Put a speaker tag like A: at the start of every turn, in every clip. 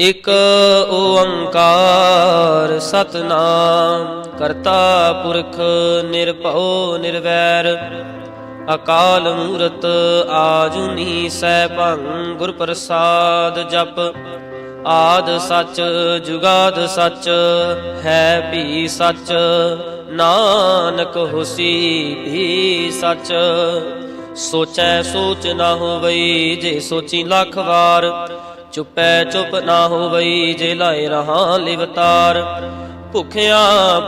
A: ਇਕ ਓੰਕਾਰ ਸਤਨਾਮ, ਕਰਤਾ ਪੁਰਖ ਨਿਰਭਉ ਨਿਰਵੈਰ। ਅਕਾਲ ਮੂਰਤ ਆਜੁਨੀ ਸੈਭੰ ਗੁਰ ਪ੍ਰਸਾਦ ਜਪ। ਆਦ ਸੱਚ, ਜੁਗਾਦ ਸੱਚ, ਹੈ ਵੀ ਸੱਚ। ਨਾਨਕ ਹੋਸੀ ਭੀ ਸੱਚ। ਸੋਚੈ ਸੋਚ ਨਾ ਹੋਵਈ, ਜੇ ਸੋਚੀ ਲੱਖ ਵਾਰ। ਚੁੱਪੈ ਚੁੱਪ ਨਾ ਹੋਵਈ ਜੇ ਲਾਏ ਰਹਾ ਲਿਵਤਾਰ। ਭੁਖਿਆ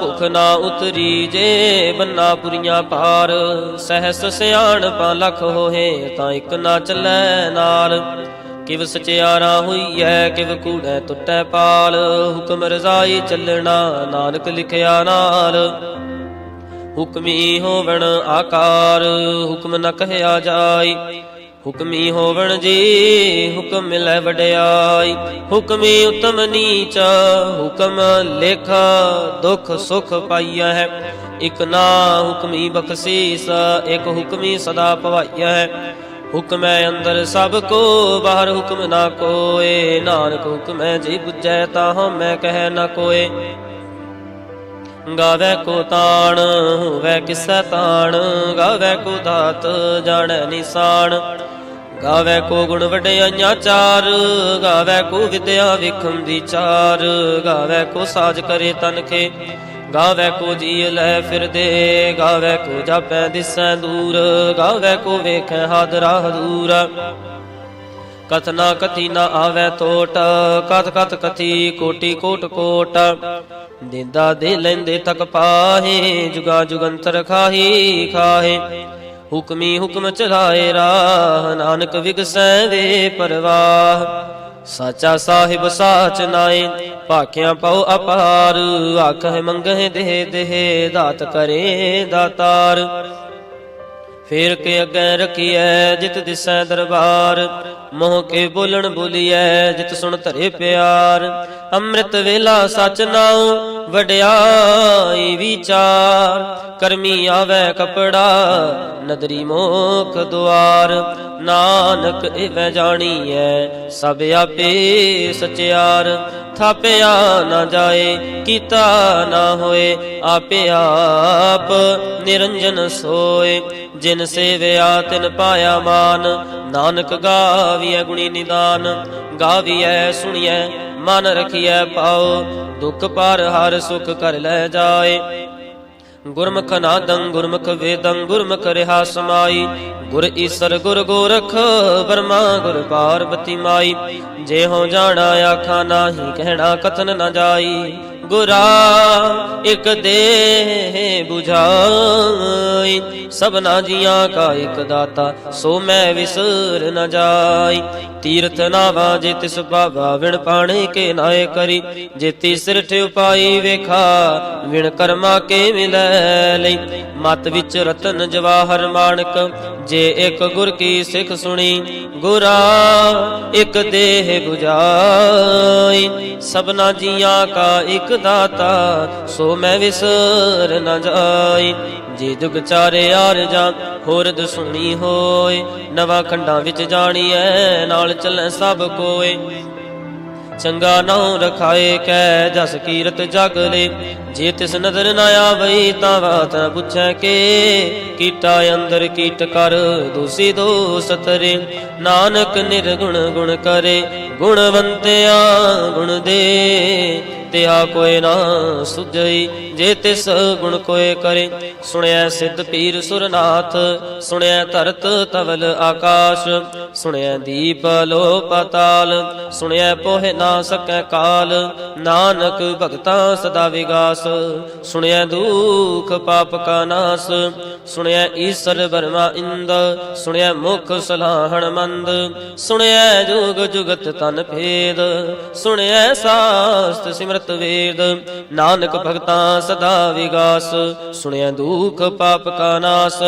A: ਭੁਖ ਨਾ ਉਤਰੀ ਜੇ ਬੰਨਾ ਪੁਰੀਆਂ ਪਾਰ। ਸਹਸ ਸਿਆਣਪਾ ਲਖ ਹੋਏ ਤਾਂ ਇੱਕ ਨਾ ਚੱਲੈ ਨਾਲ ਕਿਵ ਸਚਿਆਰਾ ਹੋਈਐ, ਕਿਵ ਕੂੜੈ ਟੁੱਟੈ ਪਾਲ। ਹੁਕਮ ਰਜ਼ਾਈ ਚੱਲਣਾ ਨਾਨਕ ਲਿਖਿਆ ਨਾਲ। ਹੁਕਮੀ ਹੋਵਣ ਆਕਾਰ, ਹੁਕਮ ਨ ਕਹਿਆ ਜਾਈ। ਹੁਕਮੀ ਹੋਵਣ ਜੀ, ਹੁਕਮ ਮਿਲੈ ਵਡਿਆਈ। ਹੁਕਮੀ ਉਤਮ ਨੀਚ, ਹੁਕਮ ਲੇਖਾ, ਦੁਖ ਸੁਖ ਪਾਈਆ ਹੈ। ਇਕ ਨਾ ਹੁਕਮੀ ਬਖਸ਼ੀਸ, ਇਕ ਹੁਕਮੀ ਸਦਾ ਭਵਾਈਆ ਹੈ। ਹੁਕਮੈ ਅੰਦਰ ਸਭ ਕੋ, ਬਾਹਰ ਹੁਕਮ ਨਾ ਕੋਏ। ਨਾਨਕ ਹੁਕਮੈ ਜੀ ਬੁਝੈ ਤਾ ਮੈਂ ਕਹਿ ਨਾ ਕੋਏ। ਗਾਵੇ ਕੋ ਤਾਣ, ਹੋਵੇ ਕਿਸੈ ਤਾਣ। ਗਾਵੇ ਕੋ ਦਾਤ, ਜਾਣੈ ਨਿਸਾਨ। ਗਾਵੇ ਕੋ ਗੁਣ ਵਡਿਆਈਆਂ ਚਾਰ, ਗਾਵੇ ਕੋ ਵਿਦਿਆ ਵਿਖਮ ਦੀ ਚਾਰ, ਗਾਵੇ ਕੋ ਸਾਜ ਕਰੇ ਤਨਖੇ ਗਾਵੇ ਕੋ ਜੀ ਲੈ ਫਿਰਦੇ, ਗਾਵੇ ਕੋ ਜਾਪੈ ਦਿਸੈ ਦੂਰ, ਗਾਵੇ ਕੋ ਵੇਖੈ ਹਾਦਰਾ ਹਦਰਾ। ਕਥ ਨਾ ਕਥੀ ਨਾ ਆਵੇ ਟੋਟ ਕਥ ਕਥ ਕਥੀ ਕੋਟੀ ਕੋਟ ਕੋਟ। ਦਿੰਦਾ ਦੇ ਲੈਂਦੇ ਤਕ ਪਾਹੇ, ਜੁਗਾ ਜੁਗੰਤਰ ਖਾਹੀ ਖਾਹੇ। ਹੁਕਮੀ ਹੁਕਮ ਚਲਾਏ ਰਾਹ, ਨਾਨਕ ਵਿਗਸੈ ਵੇ ਪਰਵਾਹ। ਸਾਚਾ ਸਾਹਿਬ ਸਾਚ ਨਾਏ, ਭਾਖਿਆ ਪਉ ਅਪਾਰ, ਆਖਹਿ ਮੰਗਹਿ ਦੇਹ ਦੇਹ, ਦਾਤ ਕਰੇ ਦਾਤਾਰ। ਫੇਰ ਕੇ ਅੱਗੇ ਰਖੀਐ, ਜਿਤ ਦਿਸੈ ਦਰਬਾਰ। ਮੋਹ ਕੇ ਬੋਲਣ ਬੋਲੀਐ, ਜਿਤ ਸੁਣ ਧਰੇ ਪਿਆਰ। ਅੰਮ੍ਰਿਤ ਵੇਲਾ ਸਚ ਨਾਉ, ਵਡਿਆਈ ਵਿਚਾਰ। ਕਰਮੀ ਆਵੇ ਕਪੜਾ, ਨਦਰੀ ਮੋਖ ਦੁਆਰ। ਨਾਨਕ ਇਵੈ ਜਾਣੀਐ, ਸਭ ਆਪੇ ਸਚਿਆਰ। ਥਾਪਿਆ ਨਾ ਜਾਏ, ਕੀਤਾ ਨਾ ਹੋਏ, ਆਪੇ ਆਪ ਨਿਰੰਜਨ ਸੋਏ। ਜਿਨ ਸੇਵਿਆ, ਤਿਨ ਪਾਇਆ ਮਾਨ। ਨਾਨਕ ਗਾਵੀਐ ਗੁਣੀ ਨਿਦਾਨ, ਗਾਵੀਐ, ਸੁਣੀਐ, ਮਨ ਰਖੀਐ ਪਾਉ ਦੁਖ ਪਰ ਹਰ ਸੁਖ ਕਰ ਲੈ ਜਾਏ। ਗੁਰਮੁਖ ਨਾਦੰ, ਗੁਰਮੁਖ ਵੇਦੰ, ਗੁਰਮੁਖ ਰਿਹਾ ਸਮਾਈ। ਗੁਰ ਈਸਰ, ਗੁਰ ਗੋਰਖ, ਬਰਮਾ, ਗੁਰ ਪਾਰਬਤੀ ਮਾਈ। ਜੇ ਹੋ ਜਾਣਾ, ਆਖਾ ਨਾਹੀ, ਕਹਿਣਾ, ਕਥਨ ਨਾ ਜਾਈ। ਗੁਰਾ, ਇਕ ਦੇਹ 부ਝਾਈ ਸਭਨਾ ਜੀਆਂ ਕਾ ਇਕ ਦਾਤਾ, ਸੋ ਮੈਂ ਵਿਸਰ ਨ ਜਾਈ। ਤੀਰਥ ਨਾਵਾ ਜੇ ਤਿਸ ਭਾਵਾ ਵਿਣ ਪਾਣੇ ਕੇ ਨਾਏ ਕਰੀ। ਜੇ ਤੀਸਰ ਉਪਾਈ ਵੇਖਾ, ਵਿਣ ਕਰਮਾ ਕੇ ਮਿਲੈ ਲਈ। ਮਤ ਵਿੱਚ ਰਤਨ ਜਵਾਹਰ ਮਾਣਕ, ਜੇ ਇੱਕ ਗੁਰ ਕੀ ਸਿੱਖ ਸੁਣੀ। ਗੁਰਾ, ਇੱਕ ਦੇਹ 부ਝਾਈ ਸਭਨਾ ਜੀਆਂ ਕਾ ਇੱਕ ਦਾਤਾ, ਸੋ ਮੈਂ ਵਿਸਰ ਨ ਜਾਈ। ਜੇ ਜੁਗ ਚਾਰੇ ਆਰ ਜਾਂ ਹੋਰਦ ਸੁਣੀ ਹੋਏ। ਨਵਾਂ ਖੰਡਾਂ ਵਿੱਚ ਜਾਣੀਐ, ਨਾਲ ਚੱਲੈ ਸਭ ਕੋਏ। ਚੰਗਾ ਨਾਉ ਰਖਾਏ ਕੈ ਜਸ ਕੀਰਤ ਜਗ ਲੇ। ਜੇ ਤਿਸ ਨਦਰ ਨਾ ਆਵਈ ਤਾਂ ਬਾਤ ਨ ਪੁੱਛੈ ਕੇ। ਕੀਟਾ ਅੰਦਰ ਕੀਟ ਕਰ, ਦੂਸੀ ਦੋਸ ਤਰੇ ਨਾਨਕ ਨਿਰਗੁਣ ਗੁਣ ਕਰੇ, ਗੁਣਵੰਤਿਆ ਗੁਣ ਦੇ। ਤਿਹਾ ਕੋਇ ਨਾ ਸੁਝਈ, ਜੇ ਤਿਸ ਗੁਣ ਕੋਇ ਕਰੇ। ਸੁਣਿਆ ਸਿੱਧ ਪੀਰ ਸੁਰਨਾਥ ਸੁਣਿਆ ਧਰਤ ਤਵਲ ਆਕਾਸ਼। ਸੁਣਿਆ ਦੀਪ ਲੋ ਪਤਾਲ ਸੁਣਿਆ ਪੋਹਿ ਨਾ ਸਕੈ ਕਾਲ। ਨਾਨਕ ਭਗਤਾ ਸਦਾ ਵਿਗਾਸ। ਸੁਣਿਆ ਦੁਖ ਪਾਪ ਕਾ ਨਾਸ। ਸੁਣਿਆ ਈਸਰ ਬਰਮਾ ਇੰਦ। ਸੁਣਿਆ ਮੁਖ ਸਲਾਹਣ ਮੰਦ। ਸੁਣਿਆ ਜੋਗ ਜੁਗਤ ਤਨ ਭੇਦ। ਸੁਣਿਆ ਸਾਸਤ ਸਿਮਰਤ ਵੇਦ ਨਾਨਕ ਭਗਤਾਂ ਸਦਾ ਵਿਗਾਸ ਸੁਣਿਆ ਦੁਖ ਪਾਪ ਕਾ ਨਾਸ।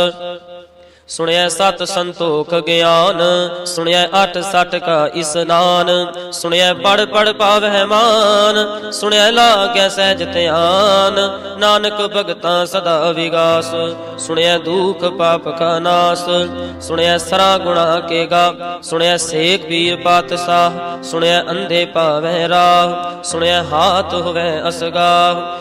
A: ਸੁਣਿਆ ਸਤ ਸੰਤੋਖ ਗਿਆਨ ਸੁਣਿਆ ਅਠ ਸਠ ਕਾ ਇਸਨਾਨ ਸੁਣਿਆ ਪੜ ਪੜ ਪਾਵਹਿ ਮਾਨ ਸੁਣਿਆ ਲਾਗੈ ਸਹਿਜ ਧਿਆਨ, ਨਾਨਕ ਭਗਤਾਂ ਸਦਾ ਵਿਗਾਸ ਸੁਣਿਆ ਦੁਖ ਪਾਪ ਕਾ ਨਾਸ ਸੁਣਿਆ ਸਰਾ ਗੁਣਾ ਕੇ ਗਾ ਸੁਣਿਆ ਸੇਖ ਵੀਰ ਪਾਤਸ਼ਾਹ ਸੁਣਿਆ ਅੰਧੇ ਪਾਵਹਿ ਰਾਹ ਸੁਣਿਆ ਹਾਥ ਹੋਵੇ ਅਸਗਾ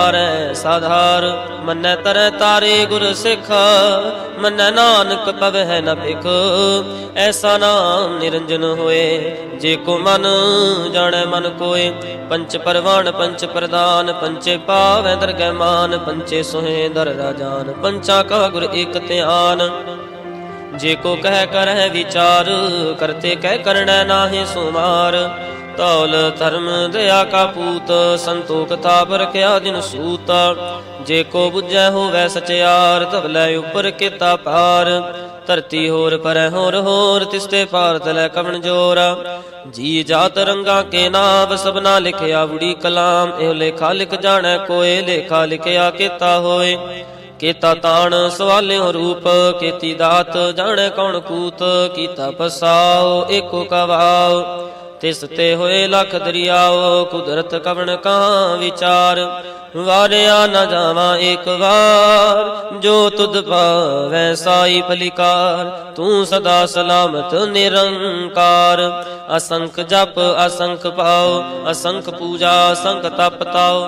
A: ਪਰਵਾਰੈ ਸਾਧਾਰ, ਮੰਨੈ ਤਰੈ ਤਾਰੇ ਗੁਰ ਸਿੱਖ, ਮੰਨੈ ਨਾਨਕ ਪਵਹਿ ਨ ਭਿਖ। ਐਸਾ ਨਾਮ ਨਿਰੰਜਨ ਹੋਏ, ਜੇ ਕੋ ਮਨ ਜਾਣੈ ਮਨ ਕੋਏ। ਪੰਚ ਪਰਵਾਨ, ਪੰਚ ਪ੍ਰਦਾਨ ਪੰਚੇ ਪਾਵੈ ਦਰਗਹਿ ਮਾਨ, ਪੰਚੇ ਸੋਹੇ ਦਰ ਰਾਜਾਨ, ਪੰਚਾ ਕਾ ਗੁਰ ਇਕ ਧਿਆਨ। ਜੇ ਕੋ ਕਹਿ ਕਰਹਿ ਵਿਚਾਰ, ਕਰਤੇ ਕਹਿ ਕਰਣੈ ਨਾਹੀ ਸੁਮਾਰ। ਤੌਲ ਧਰਮ ਦਇਆ ਕਾ ਪੂਤ, ਸੰਤੋਖ ਤਾਪ ਰਖਿਆ ਦਿਨ ਸੂਤ। ਜੇ ਕੋ ਬੁਝੈ ਹੋਵੈ ਸਚਿਆਰ ਧਵਲੇ ਉਪਰ ਕੀਤਾ ਪਾਰ ਧਰਤੀ ਹੋਰ ਪਰੈ ਹੋਰ ਹੋਰ ਤਿਸਤੇ ਪਾਰ ਤਲੈ ਕਵਣ ਜੋਰ। ਜੀ ਜਾਤ ਰੰਗਾ ਕੇ ਨਾਮ ਸਭਨਾ ਲਿਖਿਆ ਬੁੜੀ ਕਲਾਮ। ਇਹ ਲੇਖਾ ਲਿਖ ਜਾਣੈ ਕੋਏ, ਲੇਖਾ ਲਿਖਿਆ ਕੀਤਾ ਹੋਏ। ਕੀਤਾ ਤਾਣ ਸਵਾਲਿਓ ਰੂਪ, ਕੀਤੀ ਦਾਤ, ਜਾਣੈ ਕੌਣ ਕੂਤ। ਕੀਤਾ ਪਸਾਓ ਏਕੋ ਕਵਾਓ। ਤਿਸ ਤੇ ਹੋਏ ਲਖ ਦਰਿਆਓ, ਕੁਦਰਤ ਕਵਣ ਕਾਂ ਵਿਚਾਰ? ਵਾਰਿਆ ਨਾ ਜਾਵਾਂ ਏਕ ਵਾਰ, ਜੋ ਤੁਧ ਪਾਵੈ ਸਾਈ ਫਲਿਕਾਰ। ਤੂੰ ਸਦਾ ਸਲਾਮਤ ਨਿਰੰਕਾਰ। ਅਸੰਖ ਜਪ, ਅਸੰਖ ਪਾਓ, ਅਸੰਖ ਪੂਜਾ, ਅਸੰਖ ਤਪ ਤਾਓ।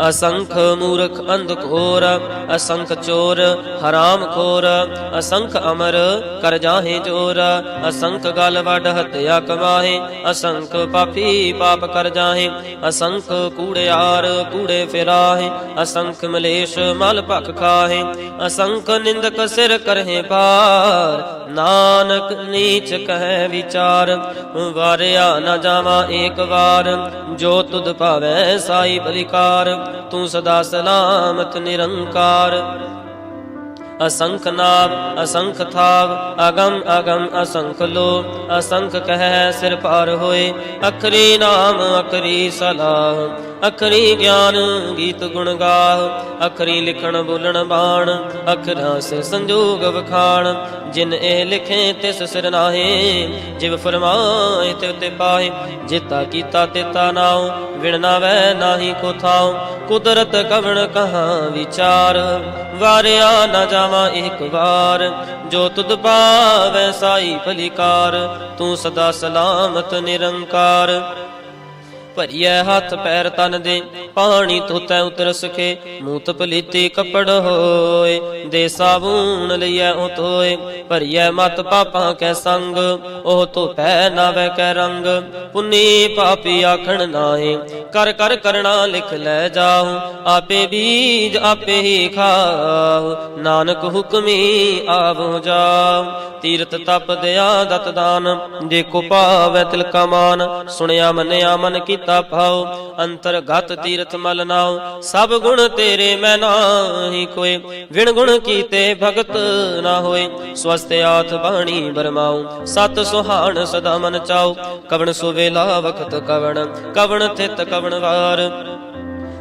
A: ਅਸੰਖ ਮੂਰਖ ਅੰਧ ਘੋਰ ਅਸੰਖ ਚੋਰ ਹਰਾਮ ਖੋਰ, ਅਸੰਖ ਅਮਰ ਕਰ ਜਾਹੇ ਜੋਰ, ਅਸੰਖ ਗਲ ਵੱਡ ਹਤਿਆ ਕਮਾਹੇ, ਅਸੰਖ ਪਾਪੀ ਪਾਪ ਕਰ ਜਾਹੇ, ਅਸੰਖ ਕੂੜਿਆਰ ਕੂੜੇ ਫਿਰਾਹੇ, ਅਸੰਖ ਮਲੇਸ਼ ਮਲ ਭਖ ਖਾਹੇ, ਅਸੰਖ ਨਿੰਦਕ ਸਿਰ ਕਰਹਿ ਪਾਰ ਨਾਨਕ ਨੀਚ ਕਹੈ ਵਿਚਾਰ, ਵਾਰਿਆ ਨਾ ਜਾਵਾਂ ਏਕ ਵਾਰ, ਜੋ ਤੁਧ ਭਾਵੈ ਸਾਈ ਬਲਿਕਾਰ ਤੂੰ ਸਦਾ ਸਲਾਮਤ, ਨਿਰੰਕਾਰ। ਅਸੰਖ ਨਾਮ ਅਸੰਖ ਥਾਵ, ਅਗਮ ਅਗਮ ਅਸੰਖ ਲੋ ਅਸੰਖ ਕਹਿ ਸਿਰ ਪਾਰ ਹੋਏ, ਅਖਰੀ ਨਾਮ, ਅਖਰੀ ਸਲਾਹ। ਅਖਰੀ ਗਿਆਨ ਗੀਤ ਗੁਣ ਗਾਹ, ਅਖਰੀ ਲਿਖਣ ਬੋਲਣ ਬਾਣ, ਅਖਰਾਂ ਸੇ ਸੰਜੋਗ ਵਖਾਣ। ਜਿਨ ਇਹ ਲਿਖੇ ਤਿਸ ਸਿਰ ਨਾਹੇ, ਜਿਵ ਫਰਮਾਏ ਤਿਵ ਤੇ ਪਾਏ ਜਿਤਾ ਕੀਤਾ ਤਿਤਾ ਨਾਉ, ਵਿਣ ਨਾ ਵੈ ਨਾਹੀ ਕੋ ਥਾਉ। ਕੁਦਰਤ ਕਵਣ ਕਹਾ ਵਿਚਾਰ, ਵਾਰਿਆ ਨਾ ਜਾਵਾਂ ਇੱਕ ਵਾਰ। ਜੋ ਤੁਧ ਪਾਵੈ ਸਾਈ ਭਲਿਕਾਰ ਤੂੰ ਸਦਾ ਸਲਾਮਤ ਨਿਰੰਕਾਰ। ਭਰੀਐ ਹੱਥ ਪੈਰ ਤਨ ਦੇ, ਪਾਣੀ ਧੋਤੈ ਉਤਰ ਸਕੇ ਮੂਤ ਪਲੀਤੀ ਕੱਪੜ ਹੋਏ, ਦੇ ਸਾਬੂਨ ਲਈਐ ਉਹ ਧੋਏ ਭਰੀਐ ਮਤ ਪਾਪਾਂ ਕੈ ਸੰਗ, ਉਹ ਧੋਪੈ ਨਾਵੇ ਕੈ ਰੰਗ, ਪੁੰਨੀ ਪਾਪੀ ਆਖਣ ਨਾਹੀ, ਕਰ ਕਰ ਕਰਣਾ ਲਿਖ ਲੈ ਜਾਉ ਆਪੇ ਬੀਜ ਆਪੇ ਹੀ ਖਾਉ ਨਾਨਕ ਹੁਕਮੀ ਆਵੋ ਜਾਉ ਤੀਰਤ ਤਪ ਦਿਆ ਦਤ ਦਾਨ ਜੇ ਕੋ ਪਾਵੈ ਤਿਲ ਕਾ ਮਾਨ, ਸੁਣਿਆ ਮੰਨਿਆ ਮਨ ਕੀਤਾ ਭਾਉ ਅੰਤਰਗਤ ਤੀਰਥ ਮਲ ਨਾਉ। ਸਭ ਗੁਣ ਤੇਰੇ ਮੈਂ ਨਾਹੀ ਕੋਏ। ਵਿਣ ਗੁਣ ਕੀਤੇ ਭਗਤ ਨਾ ਹੋਏ। ਸਵਸਤ ਆਥ ਬਾਣੀ ਬਰਮਾਉ। ਸਤ ਸੁਹਾਣ ਸਦਾ ਮਨ ਚਾਉ। ਕਵਣ ਸੁਵੇਲਾ ਵਖਤ ਕਵਣ। ਕਵਣ ਥਿਤ ਕਵਣ ਵਾਰ।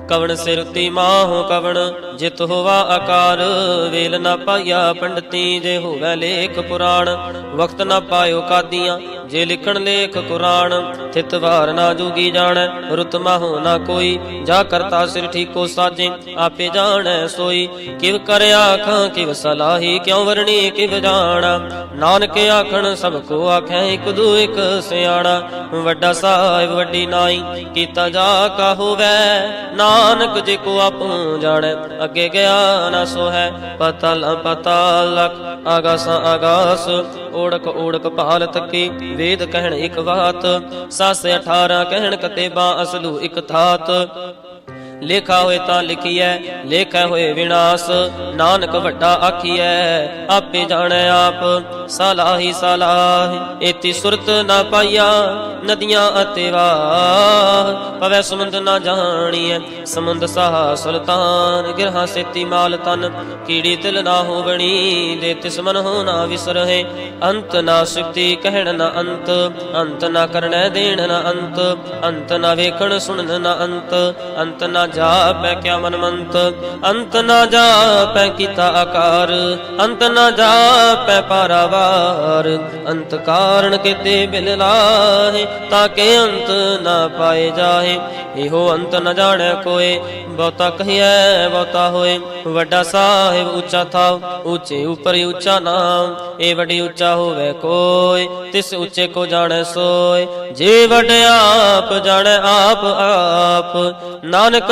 A: ਕਵਣ ਸਿਰਤੀ ਮਾਹੋ, ਕਵਣ ਜਿਤ ਹੋਵਾ ਆਕਾਰ। ਵੇਲ ਨਾ ਪਾਇਆ ਪੰਡਤੀ ਜੇ ਹੋਵੇ ਲੇਖ ਪੁਰਾਣ। ਵਕਤ ਨਾ ਪਾਇਓ ਕਾਦੀਆਂ, ਜੇ ਲਿਖਣ ਲੇਖ ਕੁਰਾਨ। ਥਿਤ ਵਾਰ ਨਾ ਜੂਗੀ ਜਾਣੈ, ਰੁਤ ਮਾਹੋ ਨਾ ਕੋਈ। ਜਾ ਕਰਤਾ ਸਿਰ ਠੀਕੋ ਸਾਜੇ, ਆਪੇ ਜਾਣੈ ਸੋਈ। ਕਿਵ ਕਰ ਆਖਾਂ, ਕਿਵ ਸਲਾਹੀ, ਕਿਉ ਵਰਣੀ, ਕਿਵ ਜਾਣਾ। ਨਾਨਕ ਆਖਣ, ਸਭ ਕੋ ਆਖੈ, ਇਕ ਦੂ ਇਕ ਸਿਆਣਾ। ਵੱਡਾ ਸਾਹਿਬ, ਵੱਡੀ ਨਾਈ, ਕੀਤਾ ਜਾ ਕਾ ਹੋਵੇ ਨਾਨਕ ਜੇ ਕੋ ਆਪੂ ਜਾਣੈ, ਅੱਗੇ ਗਿਆ ਨਾ ਸੋ ਹੈ ਪਤਲ ਪਤਾਲ ਲਖ, ਆਗਾਸਾਂ, ਆਗਾਸ, ਓੜਕ ਓੜਕ ਭਾਲ ਤੱਕੀ ਵੇਦ ਕਹਿਣ ਇੱਕ ਬਾਤ ਸੱਸ 18 ਕਹਿਣ ਕਤੇਬਾ ਅਸਲੂ ਇੱਕ ਥਾਤ। ਲੇਖਾ ਹੋਏ ਤਾਂ ਲਿਖੀਐ, ਲੇਖੈ ਹੋਏ ਵਿਨਾਸ਼, ਨਾਨਕ ਵੱਡਾ ਆਖੀਐ, ਆਪੇ ਜਾਣੈ ਆਪ, ਸਲਾਹੀ ਸਲਾਹ, ਏਤੀ ਸੁਰਤ ਨਾ ਪਾਈਆ, ਨਦੀਆਂ ਅਤੇ ਵਾਹ, ਪਵੈ ਸਮੁੰਦ ਨਾ ਜਾਣੀਐ, ਸਮੁੰਦ ਸਾਹ ਸੁਲਤਾਨ, ਗਿਰਹਾ ਸੇਤੀ ਮਾਲ ਤਨ, ਕੀੜੀ ਤਿਲ ਨਾ ਹੋਵਣੀ, ਦੇ ਤਿਸ ਮਨ ਹੋ ਨਾ ਵਿਸਰਹਿ ਅੰਤ ਨਾ ਸੁਕਤੀ ਕਹਿਣ ਨਾ ਅੰਤ ਅੰਤ ਨਾ ਕਰਨੈ ਦੇਣ ਨਾ ਅੰਤ ਅੰਤ ਨਾ ਵੇਖਣ ਸੁਣਨ ਨਾ ਅੰਤ ਅੰਤ ਨਾ ਜਾਪੈ ਕਿਆ ਮਨਮੰਤ, ਅੰਤ ਨਾ ਜਾਪੈ ਕੀਤਾ ਆਕਾਰ, ਅੰਤ ਨਾ ਜਾਪੈ ਪਾਰਾਵਾਰ। ਅੰਤ ਕਾਰਣ ਕਿਤੇ ਬਿਲ ਲਾਹੇ, ਤਾਂ ਕਿ ਅੰਤ ਨਾ ਪਾਏ ਜਾਹੇ। ਇਹੋ ਅੰਤ ਨ ਜਾਣੈ ਕੋਏ, ਬਹੁਤਾ ਕਹੀਐ, ਬਹੁਤਾ ਹੋਏ। ਵੱਡਾ ਸਾਹਿਬ ਉੱਚਾ ਥਾ ਉੱਚੇ ਉਪਰ ਉੱਚਾ ਨਾਮ ਇਹ ਵੱਡੀ ਉੱਚਾ ਹੋਵੇ ਕੋਈ ਤਿਸ ਉੱਚੇ ਕੋ ਜਾਣੈ ਸੋਏ। ਜੇ ਵੱਡ ਆਪ, ਜਾਣੈ ਆਪ ਆਪ। ਨਾਨਕ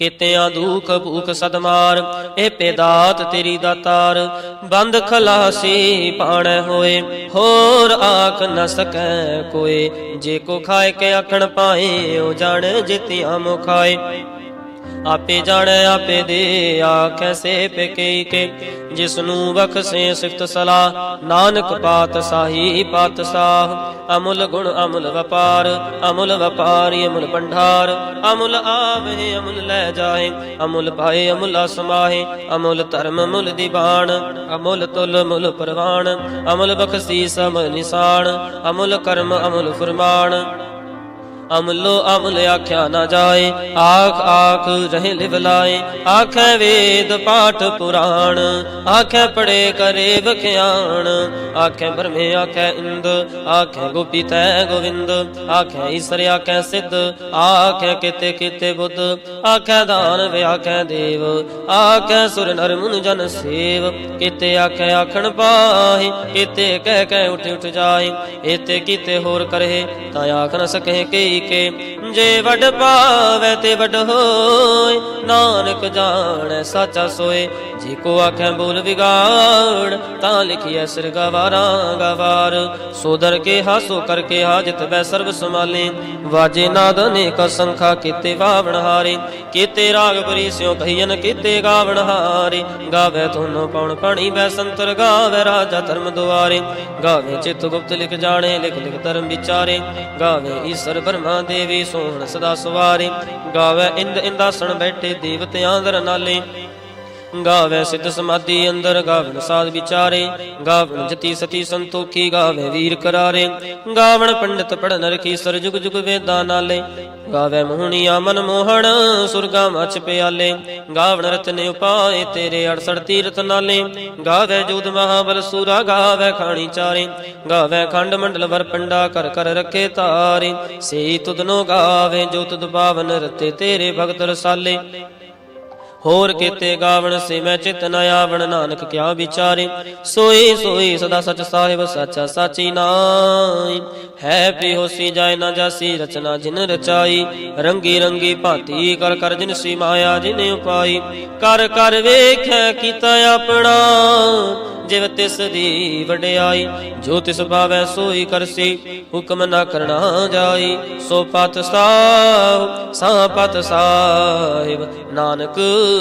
A: ਕੀਤਿਆਂ ਦੁਖ ਭੂਖ ਸਦਮਾਰ, ਇਹ ਪੇਦਾਤ ਤੇਰੀ ਦਾਤਾਰ ਬੰਦ ਖਲਾਸੀ ਪਾਣੈ ਹੋਏ, ਹੋਰ ਆਖ ਨ ਸਕੈ ਕੋਏ। ਜੇ ਕੋ ਖਾਏ ਕੇ ਆਖਣ ਪਾਏ, ਉਹ ਜਾਣ ਜਿਤਿਆਂ ਮੋ ਖਾਏ ਆਪੇ ਜਾਣੈ ਆਪੇ ਦੇ ਆਖੈ ਸੇ ਪੇਕੇ ਕੇ ਜਿਸ ਨੂੰ ਬਖਸ਼ੇ ਸਿਫਤ ਸਲਾ ਨਾਨਕ ਪਾਤ ਸਾਹੀ ਪਾਤ ਸਾਹ। ਅਮੁਲ ਗੁਣ ਅਮੁਲ ਵਪਾਰ, ਅਮੁਲ ਵਪਾਰੀ ਅਮੁਲ ਭੰਡਾਰ। ਅਮੁਲ ਆਵੇ ਅਮੁਲ ਲੈ ਜਾਏ ਅਮੁਲ ਪਾਏ ਅਮੁਲ ਸਮਾਹੇ ਅਮੁਲ ਧਰਮ ਮੁਲ ਦੀਵਾਨ, ਅਮੁਲ ਤੁਲ ਮੁਲ ਪ੍ਰਵਾਨ। ਅਮੁਲ ਬਖਸ਼ੀਸ ਸਮ ਨਿਸ਼ਾਨ, ਅਮੁਲ ਕਰਮ ਅਮੁਲ ਫਰਮਾਨ। ਅਮਲੋ ਅਮਲ ਆਖਿਆ ਨਾ ਜਾਏ, ਆਖ ਆਖ ਰਹੇ ਲਿਵ ਲਾਏ। ਆਖੈ ਵੇਦ ਪਾਠ ਪੁਰਾਣ, ਆਖੈ ਪੜੇ ਕਰੇ ਵਖਿਆਣ। ਆਖੈ ਬਰਮੇ ਆਖੈ ਇੰਦ, ਆਖੈ ਗੋਪੀ ਤੈ ਗੋਵਿੰਦ। ਆਖੈ ਈਸਰ ਆਖੈ ਸਿੱਧ, ਆਖੈ ਕਿਤੇ ਕਿਤੇ ਬੁੱਧ। ਆਖੈ ਦਾਨ ਵਿਆਖੈ ਦੇਵ, ਆਖੈ ਸੁਰ ਨਰ ਮੁਨ ਜਨ ਸੇਵ। ਕਿਤੇ ਆਖੈ ਆਖਣ ਪਾਹੇ, ਕਿਤੇ ਕਹਿ ਕਹਿ ਉਠ ਉੱਠ ਜਾਏ। ਏਤੇ ਕਿਤੇ ਹੋਰ ਕਰਹਿ ਤਾਂ ਆਖ ਨ ਸਕਹਿ ਕਈ ਕੇ ਜੇ ਵੱਡ ਪਾਵੇ ਤੇ ਵੱਡ ਹੋਏ, ਨਾਨਕ ਜਾਣੈ, ਸਾਚਾ ਸੋਏ। ਜੇ ਕੋ ਆਖੈ ਬੋਲ ਵਿਗਾੜ, ਤਾਂ ਲਿਖਿਐ ਸਿਰ ਗਵਾਰਾਂ। ਗਵਾਰ ਸੋਦਰ ਕੇ ਹਾਸੋ ਕਰਕੇ ਹਾਜਤ ਬੈ ਸਰਬ ਸਮਾਲੇ ਵਾਜੇ ਨਾਦ ਅਨੇਕ ਸੰਖਾ ਕੀਤੇ ਵਾਵਣ ਹਾਰੇ। ਕੀਤੇ ਰਾਗ ਬਰੀ ਸਿਓ ਕਹੀਨ ਕੀਤੇ ਗਾਵਣ ਹਾਰੇ। ਗਾਵੇ ਧੁਨ ਪਉਣ ਪਾਣੀ ਬੈ ਸੰਤਰ, ਗਾਵੇ ਰਾਜਾ ਧਰਮ ਦੁਆਰੇ। ਗਾਵੇ ਚਿਤ ਗੁਪਤ ਲਿਖ ਜਾਣੇ, ਲਿਖ ਲਿਖ ਧਰਮ ਵਿਚਾਰੇ। ਗਾਵੇ ਈਸ਼ਰ ਬਰਮਾ ਦੇਵੀ ਸੋਹਣ ਸਦਾ ਸਵਾਰੇ ਗਾਵੇ ਇੰਦ ਇੰਦਾਸਣ ਬੈਠੇ ਦੇਵਤਿਆਂ ਦਰ ਨਾਲੇ। ਗਾਵੇ ਸਿੱਧ ਸਮਾਧੀ ਅੰਦਰ, ਗਾਵਣ ਸਾਧ ਵਿਚਾਰੇ, ਗਾਵਣ ਜਤੀ ਸਤੀ ਸੰਤੋਖੀ, ਗਾਵੇ ਵੀਰ ਕਰਾਰੇ। ਗਾਵਣ ਪੰਡਤ ਪੜਨ ਰਖੀ ਸਰ ਜੁਗ ਜੁਗ ਵੇਦਾਂ ਨਾਲੇ। ਗਾਵੇ ਮੋਹਣੀਆ ਮਨ ਮੋਹਣ, ਸੁਰਗਾ ਮਚ ਪਿਆਲੇ। ਗਾਵਣ ਰਤਨੇ ਉਪਾਏ ਤੇਰੇ 68 ਤੀਰਥ ਨਾਲੇ। ਗਾਵੇ ਜੂਦ ਮਹਾਬਲ ਸੂਰਾ, ਗਾਵੇ ਖਾਣੀ ਚਾਰੇ। ਗਾਵੇ ਖੰਡ ਮੰਡਲ ਵਰ ਪੰਡਾ ਕਰ ਕਰ ਰਖੇ ਤਾਰੇ। ਸੇ ਤੁਧਨੋ ਗਾਵੇ ਜੋ ਤੁਧ ਬਾਵਨ ਰਤੇ ਤੇਰੇ ਭਗਤ ਰਸਾਲੇ। ਹੋਰ ਕੀਤੇ ਗਾਵਣ ਸੇ ਮੈਂ ਚਿਤ ਨ ਆਵਣ, ਨਾਨਕ ਕਿਆ ਵਿਚਾਰੇ? ਸੋਈ ਸੋਈ ਸਦਾ ਸਚ ਸਾਹਿਬ, ਸਾਚਾ ਸਾਚੀ ਨਾਈ। ਹੈ ਪਿਹੋਸੀ ਜਾਇ ਨਾ ਜਾਸੀ, ਰਚਨਾ ਜਿਨ ਰਚਾਈ। ਰੰਗੀ ਰੰਗੀ ਭਾਂਤੀ ਕਰ ਕਰ ਜਿਨ ਸੀ ਮਾਇਆ, ਜਿਨ ਉਪਾਈ। ਕਰ ਕਰ ਵੇਖੈ ਕੀਤਾ ਆਪਣਾ। ਜਿਵ ਤਿਸ ਦੀ ਵਡਿਆਈ, ਜੋ ਤਿਸ ਭਾਵੈ ਸੋਈ ਕਰਸੀ, ਹੁਕਮ ਨਾ ਕਰਨਾ ਜਾਈ। ਸੋ ਪਤ ਸਾਹਿਬ ਸਾ ਪਤ ਸਾਹਿਬ, ਨਾਨਕ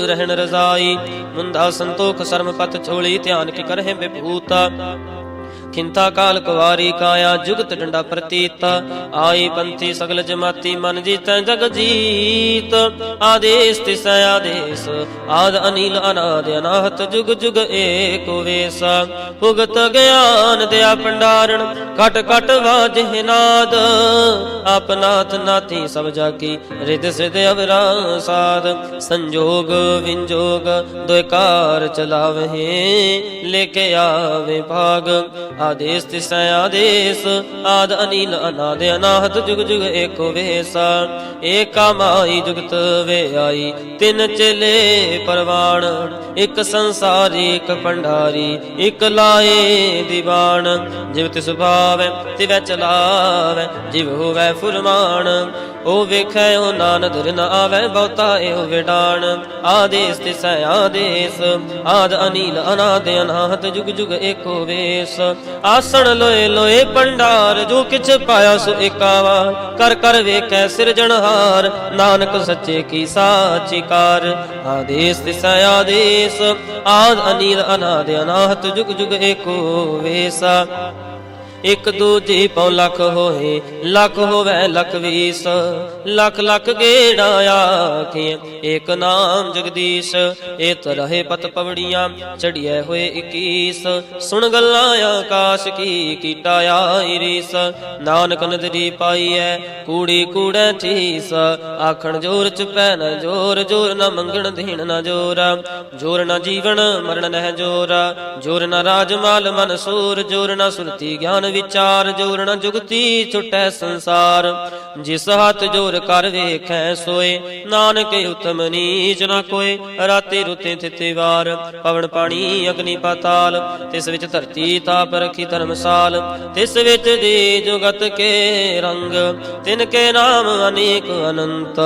A: ਰਹਿਣ ਰਜ਼ਾਈ। ਮੁੰਦਾ ਸੰਤੋਖ ਸਰਮ ਪਤ ਛੋਲੀ, ਧਿਆਨ ਕੀ ਕਰਹਿ ਬਿਭੂਤਾ ਕਿੰਤਾ ਕਾਲ ਕੁਵਾਰੀ ਕਾਇਆ ਜੁਗਤ ਡੰਡਾ ਪ੍ਰਤੀਤ। ਆਈ ਪੰਥੀ ਸਗਲ ਜਮਾਤੀ ਮਨ ਜੀਤੈ ਜਗ ਜੀਤ। ਆਦੇਸ ਤਿਸੈ ਆਦੇਸ, ਆਦ ਅਨੀਲ ਅਨਾਦ ਅਨਾਹਤ ਜੁਗ ਜੁਗ ਏਕ ਵੇਸ। ਭੁਗਤ ਗਿਆਨ ਦਿਆ ਭੰਡਾਰਣ ਕਟ ਕਟ ਵਾਜਹਿ ਨਾਦ। ਆਪਨਾਥ ਨਾਥੀ ਸਭ ਜਾਕੀ ਰਿਦ ਸਿਧ ਅਵਰਾ ਸਾਧ ਸੰਜੋਗ ਵਿੰਜੋਗ ਦੁਇ ਕਾਰ ਚਲਾਵਹਿ ਲੈ ਕੇ ਆਵੇ ਭਾਗ। ਆਦੇਸ ਤਿਸੈ ਆਦੇਸ, ਆਦ ਅਨੀਲ ਅਨਾਦ ਅਨਾਹਤ ਜੁਗ ਜੁਗ ਏਕੋ ਵੇਸਾ, ਏਕਾ ਮਾਈ ਜੁਗਤ ਵੇ ਆਈ ਤਿੰਨ ਚਲੇ ਪਰਵਾਣ, ਇੱਕ ਸੰਸਾਰੀ, ਇੱਕ ਭੰਡਾਰੀ, ਇੱਕ ਲਾਏ ਦੀਵਾਨ। ਜਿਵ ਤਿਸ ਭਾਵੈ, ਤਿਵੈ ਚਲਾਵੈ, ਜਿਵ ਹੋਵੈ ਫੁਰਮਾਨ। ਉਹ ਵੇਖੈ ਉਹ ਨਾਨ ਦਰ ਨ ਆਵੈ ਬਹੁਤਾ, ਇਹੋ ਵਿਡਾਣ। ਆਦੇਸ ਤਿਸੈ ਆਦੇਸ। ਆਦ ਅਨੀਲ, ਅਨਾਦ ਅਨਾਹਤ, ਜੁਗ ਜੁਗ ਏਕੋ ਵੇਸ। ਆਸਣ ਲੋਏ ਲੋਏ ਭੰਡਾਰ ਜੋ ਕਿਛ ਪਾਇਆ ਸੋ ਏਕਾਵਾ ਕਰ ਕਰ ਵੇਖੈ ਸਿਰਜਣਹਾਰ ਨਾਨਕ ਸੱਚੇ ਕੀ ਸਾਚੀ ਕਾਰ। ਆਦੇਸ ਤਿਸੈ ਆਦੇਸ। ਆਦ ਅਨੀਲ, ਅਨਾਦ ਅਨਾਹਤ, ਜੁਗ ਜੁਗ ਏਕੋ ਵੇਸਾ। ਇਕ ਦੂਜੀ ਪਉ ਲੱਖ ਹੋਏ, ਲੱਖ ਹੋਵੇ ਲੱਖ ਵੀਸ। ਲੱਖ ਲੱਖ ਗੇੜਾ ਆਖੇ ਏਕ ਨਾਮ ਜਗਦੀਸ਼। ਏ ਤਰਹਿ ਪਤ ਪਵੜੀਆਂ ਚੜੀਐ ਹੋਏ 21 ਸੁਣ ਗੱਲਾਂ ਆਕਾਸ਼ ਕੀ ਕੀਟਾ ਆਈ ਰੀਸ। ਨਾਨਕ ਨਦਰੀ ਪਾਈਐ, ਕੂੜੀ ਕੂੜੈ ਠੀਸ ਆਖਣ ਜੋਰ ਚ ਪੈ ਨ ਜੋਰ ਜੋਰ ਨ ਮੰਗਣ ਦੇਣ ਨ ਜੋਰ। ਜੋਰ ਨ ਜੀਵਨ ਮਰਨ ਨਹਿ ਜੋਰ। ਜੋਰ ਨ ਰਾਜ ਮਾਲ ਮਨ ਸੂਰ ਜੋਰ ਨ ਸੁਰਤੀ ਗਿਆਨ ਵਿਚਾਰ ਜੋਰ ਨ ਜੁਗਤੀ ਛੁਟੈ ਸੰਸਾਰ। ਜਿਸ ਹੱਥ ਜੋਰ ਕਰ ਵੇਖੈ ਸੋਏ, ਨਾਨਕ ਉਤਮ ਨੀਚ ਨ ਕੋਏ, ਰਾਤੇ ਰੁਤੇ ਥਿਤੇ ਵਾਰ। ਪਵਨ ਪਾਣੀ ਅਗਨੀ ਪਾਤਾਲ, ਤਿਸ ਵਿੱਚ ਧਰਤੀ ਤਾਪ ਰਖੀ ਧਰਮਸਾਲ। ਤਿਸ ਵਿੱਚ ਦੀ ਜੁਗਤ ਕੇ ਰੰਗ, ਤਿਨ ਕੇ ਨਾਮ ਅਨੇਕ ਅਨੰਤ।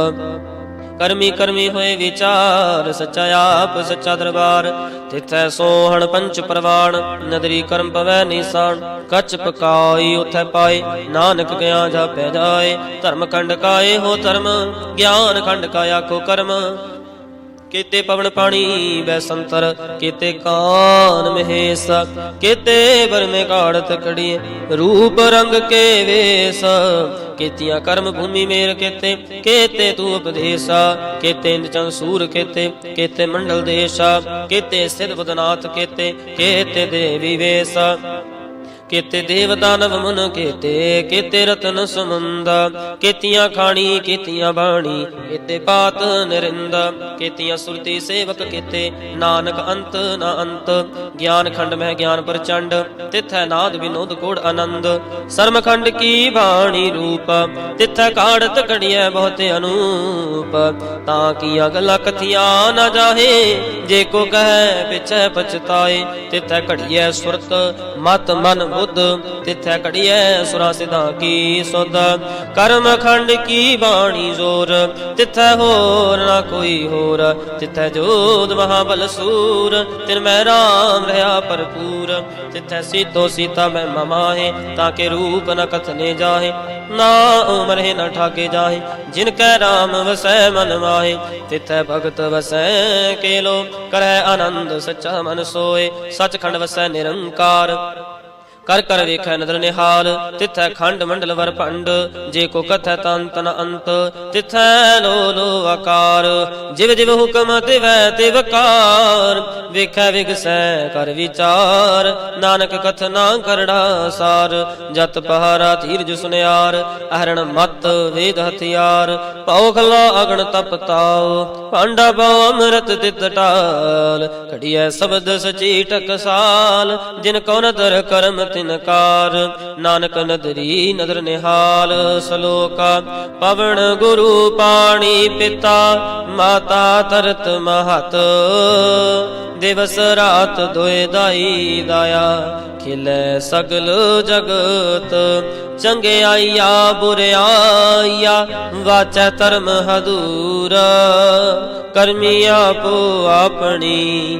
A: ਕਰਮੀ ਕਰਮੀ ਹੋਏ ਵਿਚਾਰ, ਸੱਚਾ ਆਪ, ਸੱਚਾ ਦਰਬਾਰ। ਤਿਥੈ ਸੋਹਣ ਪੰਚ ਪ੍ਰਵਾਣ, ਨਦਰੀ ਕਰਮ ਪਵੈ ਨਿਸਾਨ। ਕਚ ਪਕਾਈ ਉਥੈ ਪਾਏ, ਨਾਨਕ ਗਿਆ ਜਾਪੈ ਜਾਏ। ਧਰਮ ਖੰਡ ਕਾਏ ਹੋ ਧਰਮ, ਗਿਆਨ ਖੰਡ ਕਾ ਆਖੋ ਕਰਮ। ਕੀਤੇ ਪਵਨ ਪਾਣੀ ਬੈ ਸੰਤਰ ਕੀਤੇ ਕਾਨ ਮਹੇਸ, ਕੀਤੇ ਬਰਮੇ ਕਾੜਤ ਖੜੀਏ ਰੂਪ ਰੰਗ ਕੇ ਵੇਸ, ਕੀਤੀਆਂ ਕਰਮ ਭੂਮੀ ਮੇਰ ਕੀਤੇ ਕੀਤੇ ਤੂੰ ਉਪਦੇਸਾ, ਕੀਤੇ ਨਿਚੰ ਸੂਰ ਕੀਤੇ ਕੀਤੇ ਮੰਡਲ ਦੇਸ਼ਾ, ਕੀਤੇ ਸਿਧ ਬਦਨਾਥ ਕੀਤੇ ਕੀਤੇ ਦੇਵੀ ਵੇਸ। ਕੀਤੇ ਦੇਵ ਦਾਨਵ ਮਨ ਕੀਤੇ ਕੀਤੇ ਰਤਨ ਸਮੁੰਦਾ, ਕੀਤੀਆਂ ਖਾਣੀ, ਕੀਤੀਆਂ ਬਾਣੀ, ਕੀਤੇ ਪਾਤ ਨਰਿੰਦ, ਕੀਤੀਆਂ ਸੁਰਤੀ ਸੇਵਕ ਕੀਤੇ, ਨਾਨਕ ਅੰਤ ਨਾ ਅੰਤ, ਗਿਆਨ ਖੰਡ ਮਹਿ ਗਿਆਨ ਪ੍ਰਚੰਡ, ਤਿਥੈ ਨਾਦ ਵਿਨੋਦ ਕੋੜ ਆਨੰਦ, ਸਰਮ ਖੰਡ ਕੀ ਬਾਣੀ ਰੂਪ, ਤਿਥੈ ਕਾੜਤ ਕੜੀਐ ਬਹੁਤ ਅਨੂਪ, ਤਾਂ ਕੀਆਂ ਗੱਲਾਂ ਕਥੀਆਂ ਨਾ ਜਾਹੇ, ਜੇ ਕੋ ਕਹੈ ਪਿਛੈ ਪਛਤਾਏ, ਤਿਥੈ ਘੜੀਐ ਸੁਰਤ ਮਤ ਮਨ ਬੁੱਧ, ਤਿਥੈ ਘੜੀਐ ਸੁਰਾ ਸਿਧਾਂ ਕੀ ਸੁਧ। ਕਰਮ ਖੰਡ ਕੀ ਬਾਣੀ ਜ਼ੋਰ, ਤਿਥੈ ਹੋਰ ਨਾ ਕੋਈ ਹੋਰ। ਤਿਥੈ ਜੋਦ ਮਹਾਬਲ ਸੂਰ, ਤਿਨ ਮੈਂ ਰਾਮ ਰਹਾ ਭਰਪੂਰ। ਤਿਥੈ ਸੀਤੋ ਸੀਤਾ ਮੈਂ ਮਮਾਹੇ ਤਾਂ ਕੇ ਰੂਪ ਨ ਕਥਨੇ ਜਾਹੇ। ਨਾ ਉਮਰ ਉਮਰੇ ਨਾ ਠਾਕੇ ਜਾਹੇ, ਜਿਨ ਕੈ ਰਾਮ ਵਸੈ ਮਨ ਮਾਹੇ। ਤਿਥੈ ਭਗਤ ਵਸੈ ਕੇਲੋ ਕਰੈ ਆਨੰਦ ਸੱਚਾ ਮਨ ਸੋਏ। ਸਚਖੰਡ ਵਸੈ ਨਿਰੰਕਾਰ। ਕਰ ਕਰ ਵੇਖੈ ਨਦਰ ਨਿਹਾਲ, ਤਿਥੈ ਖੰਡ ਮੰਡਲ ਵਰ ਭੰਡ, ਜੇ ਕੋ ਕਥੈ ਤਨ ਤਨ ਅੰਤ, ਤਿਥੈ ਲੋ ਲੋ ਆਕਾਰ। ਜਿਵ ਜਿਵ ਹੁਕਮ ਤਿਵੈ ਤਿਵ ਕਾਰ, ਵੇਖੈ ਵਿਗਸੈ ਕਰ ਵਿਚਾਰ। ਨਾਨਕ ਕਥਨਾ ਕਰੜਾ ਸਾਰ, ਜਤ ਪਹਾਰਾ ਧੀਰਜ ਸੁਨਿਆਰ, ਅਹਰਣ ਮਤ ਵੇਦ ਹਥਿਆਰ। ਪਉ ਖਲਾ ਅਗਣ ਤਪ ਤਾਉ ਭਾਂਡਾ ਪਉ ਅੰਮ੍ਰਿਤ ਤਿਤ ਟਾਲ। ਘੜੀਐ ਸ਼ਬਦ ਸਚੀ ਟਕਸਾਲ, ਜਿਨ ਕਉ ਨਦਰ ਕਰਮ ਤਿਨਕਾਰ, ਨਾਨਕ ਨਦਰੀ ਨਦਰ ਨਿਹਾਲ ਸਲੋਕਾ, ਪਵਨ ਗੁਰੂ ਪਾਣੀ ਪਿਤਾ, ਮਾਤਾ ਤਰਤ ਮਹਤ। ਦਿਵਸ ਰਾਤ ਦੋਇ ਦਾਈ ਦਾਇਆ, ਖਿਲੇ ਸਗਲ ਜਗਤ। ਚੰਗਿਆਈਆ ਬੁਰਿਆਈਆ ਵਾਚੈ ਧਰਮ ਹਦੂਰ। ਕਰਮੀ ਆਪੋ ਆਪਣੀ